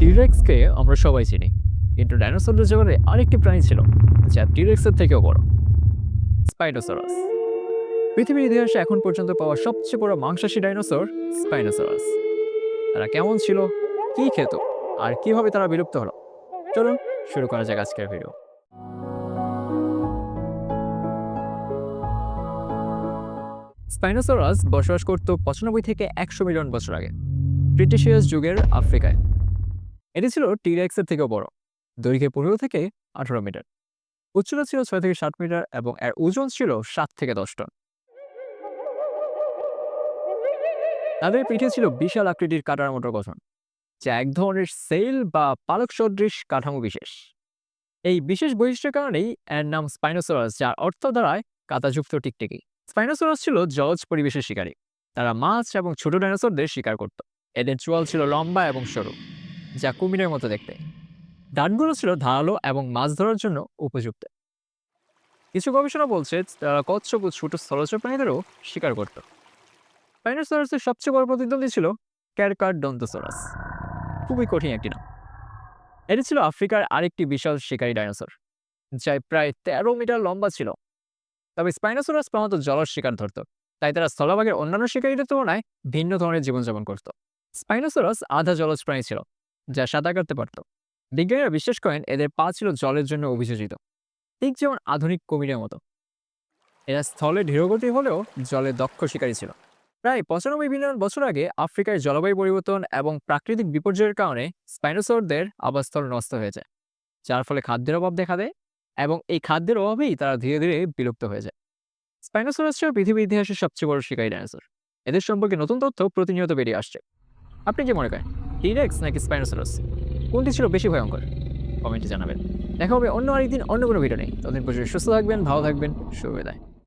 টিরেক্সকে আমরা সবাই চিনি। কিন্তু ডাইনোসরদের জগতে আরেকটি প্রাণী ছিল, যা টিরেক্সের থেকেও বড় স্পাইনোসরাস পৃথিবীর ইতিহাসে এখন পর্যন্ত পাওয়া সবচেয়ে বড় মাংসাশী ডাইনোসর স্পাইনোসরাস তারা কেমন ছিল, কী খেত, আর কীভাবে তারা বিলুপ্ত হলো? চলুন শুরু করা যাক আজকের ভিডিও স্পাইনোসরাস বসবাস করত পঁচানব্বই থেকে একশো মিলিয়ন বছর আগে ক্রিটিশিয়াস যুগের আফ্রিকায়। এটি ছিল টিরেক্সের থেকেও বড়। দৈর্ঘ্যে পনেরো থেকে আঠারো মিটার। উচ্চতা ছিল ছয় থেকে সাত মিটার এবং এর ওজন ছিল সাত থেকে দশ টন। তাদের পিঠে ছিল বিশাল আকৃতির কাটার মতো গঠন, যা এক ধরনের সেল বা পালক সদৃশ কাঠামো বিশেষ। এই বিশেষ বৈশিষ্ট্যের কারণেই এর নাম স্পাইনোসরাস যার অর্থ দ্বারায় কাঁটাযুক্ত টিকটিকি। স্পাইনোসরাস ছিল জলজ পরিবেশের শিকারী। তারা মাছ এবং ছোট ডাইনোসরদের শিকার করত। এদের চোয়াল ছিল লম্বা এবং সরু। যা কুমিরের মতো দেখতে। দাঁতগুলো ছিল ধারালো এবং মাছ ধরার জন্য উপযুক্ত। কিছু গবেষণা বলছে তারা কচ্ছপ ছোট স্থলজ প্রাণীদেরও শিকার করত। স্পাইনোসরাসের সবচেয়ে বড় প্রতিদ্বন্দ্বী ছিল ক্যারকার ডন্তোসরাস খুবই কঠিন একটি নাম। এটি ছিল আফ্রিকার আরেকটি বিশাল শিকারী ডাইনোসর যা প্রায় তেরো মিটার লম্বা ছিল। তবে স্পাইনোসরাস প্রধানত জলজ শিকার ধরত, তাই তারা স্থলভাগের অন্যান্য শিকারীদের তুলনায় ভিন্ন ধরনের জীবনযাপন করত। স্পাইনোসরাস আধা জলজ প্রাণী ছিল যা সাঁতার কাটতে পারত। বিজ্ঞানীরা বিশ্বাস করেন এদের পা ছিল জলের জন্য অভিযোজিত। ঠিক যেমন আধুনিক কুমিরের মতো। এরা স্থলে ধীরগতি হলেও জলে দক্ষ শিকারী ছিল। প্রায় পঁচানব্বই বিলিয়ন বছর আগে আফ্রিকার জলবায়ু পরিবর্তন এবং প্রাকৃতিক বিপর্যয়ের কারণে স্পাইনোসরদের আবাসস্থল নষ্ট হয়ে যায়, যার ফলে খাদ্যের অভাব দেখা দেয় এবং এই খাদ্যের অভাবেই তারা ধীরে ধীরে বিলুপ্ত হয়ে যায়। স্পাইনোসরাস ছিল পৃথিবীর ইতিহাসের সবচেয়ে বড় শিকারী ডাইনোসর। এদের সম্পর্কে নতুন তথ্য প্রতিনিয়ত বেরিয়ে আসছে। আপনি কি মনে করেন? টিরেক্স নাকি স্পাইনোসরাস কোনটি ছিল বেশি ভয়ঙ্কর? কমেন্টে জানাবেন। দেখা হবে অন্য আরেকদিন অন্য কোনো ভিডিও নেই ততদিন পর্যন্ত সুস্থ থাকবেন, ভালো থাকবেন, শুভবিদায়।